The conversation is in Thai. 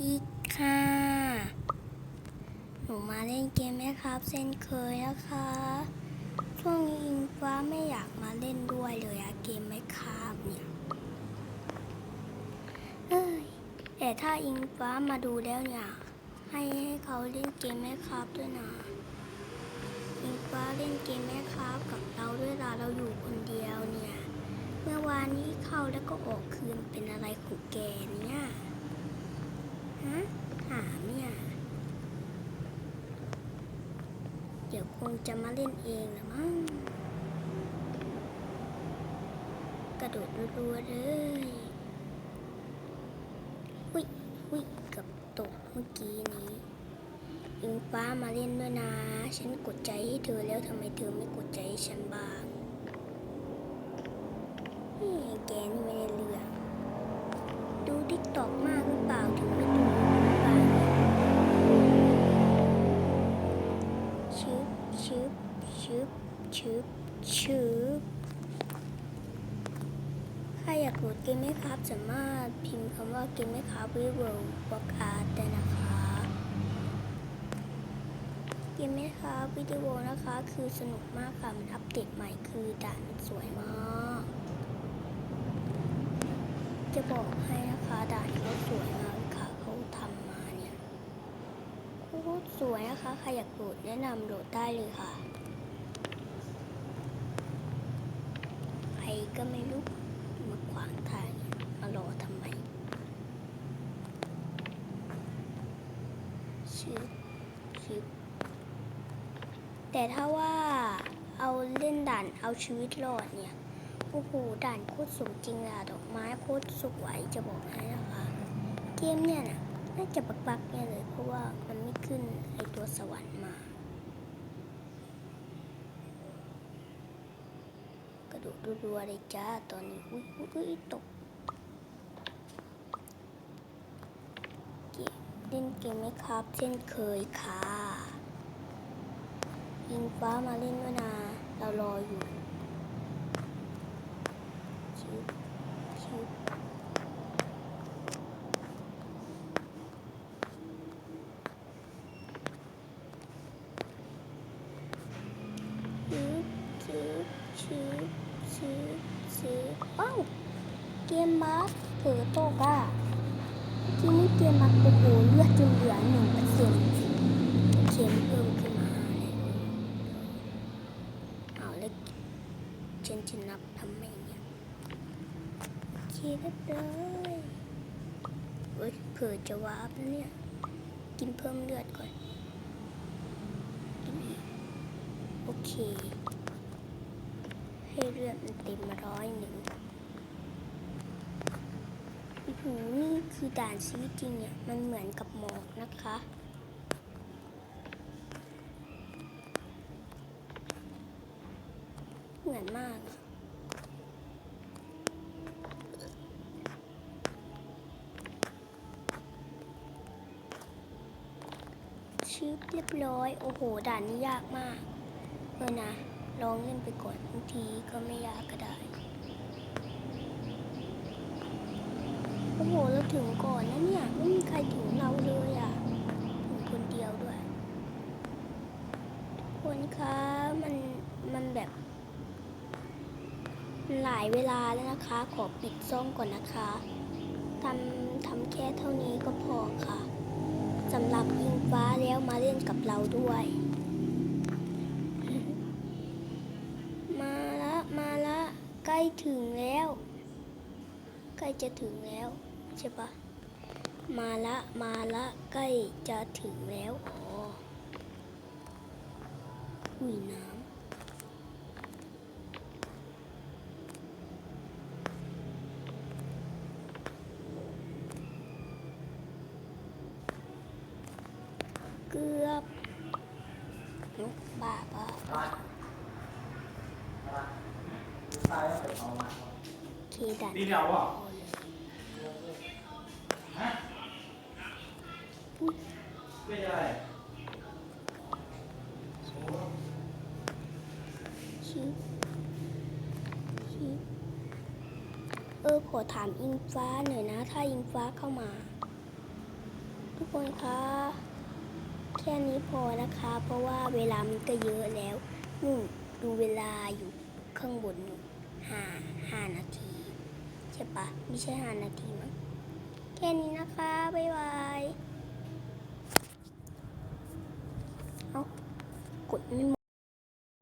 ดีค่ะ หนูมาเล่นเกมไหมครับเส้นเคยนะคะ ช่วงนี้อิงฟ้าไม่อยากมาเล่นด้วยเลยอะเกมไหมครับเนี่ยเอ้ยแต่ถ้าอิงฟ้ามาดูแล้วเนี่ย ให้ให้เขาเล่นเกมไหมครับด้วยนะ อิงฟ้าเล่นเกมไหมครับกับเราด้วยล่ะเราอยู่คนเดียวเนี่ย เมื่อวานนี้เข้าแล้วก็ออกคืนเป็นอะไรของแกเนี่ย ฮะถามเนี่ย เดี๋ยว คงจะมาเล่นเองละมั้ง กระโดดรัวๆเลยวิวิกับตกเมื่อกี้นี้อิงฟ้ามาเล่นด้วยนะ ฉันกดใจให้เธอแล้วทำไมเธอไม่กดใจให้ฉันบ้างแกนี่ไม่ได้เรื่อง ดูทิกตอกมากหรือเปล่าถึงไม่ดู ชึบชึบใครอยากโหลดเกมไหมครับ สามารถพิมพ์คำว่าเกมไหมครับวิวบล็อกอาร์ตได้นะคะเกมไหมครับวิดีโอนะคะ คือสนุกมากค่ะมันอัปเดตใหม่คือด่านสวยมาก จะบอกให้นะคะด่านเขาสวยมากค่ะเขาทำมาเนี่ยโคตรสวยนะคะใครอยากโหลดแนะนำโหลดได้เลยค่ะ ใคร ก็ไม่รู้มาขวางทางมารอทำไมชิบชิบแต่ถ้าว่าเอาเล่นด่านเอาชีวิตรอดเนี่ยโอ้โหด่านโคตรสมจริงอะดอกไม้โคตรสวยจะบอกให้นะคะเกมเนี่ยนะน่าจะบักบักๆเนี่ยเลยเพราะว่ามันไม่ขึ้นไอตัวสวรรค์มา ระโดดรัวๆเลยจ้าตอนนี้อุ้ยอุ้ยตกเกมเล่นเกมไหมครับเช่นเคยค่ะยิงฟ้ามาเล่นด้วยนะเรารออยู่ชิวชิวชิบชิบชิบชิบชิบว้าว เกมบัสเผือโตกอะทีนี้เกมบัสโอ้โหเลือดจนเหลือหนึ่งเปอร์เซ็นต์เข็มเพิ่มขึ้นมาเอาแล้วฉันจะนับทำไมเนี่ยโอเคเรียบร้อยเฮ้ยเผื่อจะวาร์ปแล้วเนี่ย กินเพิ่มเลือดก่อนโอเค ให้เลือดมันเต็มร้อยหนึ่งโอ้โหนี่ คือด่านชีวิตจริงเนี่ยมันเหมือนกับหมอกนะคะ เหมือนมากชิปเรียบร้อย โอ้โห ด่านนี้ยากมากเออนะ ลองเล่นไปก่อนบางทีก็ไม่ยากก็ได้ โอ้โห เรา ถึงก่อนนะเนี่ยไม่มีใครถึงเราเลยอะถึงคนเดียวด้วยทุกคนคะมันมันแบบหลายเวลาแล้วนะคะ ขอปิดซ่องก่อนนะคะทำทำแค่เท่านี้ก็พอค่ะสำหรับอิงฟ้าแล้วมาเล่นกับเราด้วย มาละ มาละ ใกล้ถึงแล้ว ใกล้จะถึงแล้ว ใช่ปะมาละมาละใกล้จะถึงแล้วอ๋ออุ้ยน้ำเกือบนุกบ้าบ้าบ้าเคดัน đi đâu à ไม่ได้ชิชิเออขอถามอิงฟ้าหน่อยนะ ถ้าอิงฟ้าเข้ามา ทุกคนคะแค่นี้พอนะคะ เพราะว่าเวลามันก็เยอะแล้วนู่นดูเวลาอยู่ข้างบนห้าห้านาที ใช่ปะไม่ใช่ห้านาทีมั้ง แค่นี้นะคะ บ๊ายบาย เอากดไม่